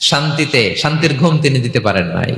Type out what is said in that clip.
শান্তিতে শান্তির ঘুম তিনি দিতে পারেন নাই।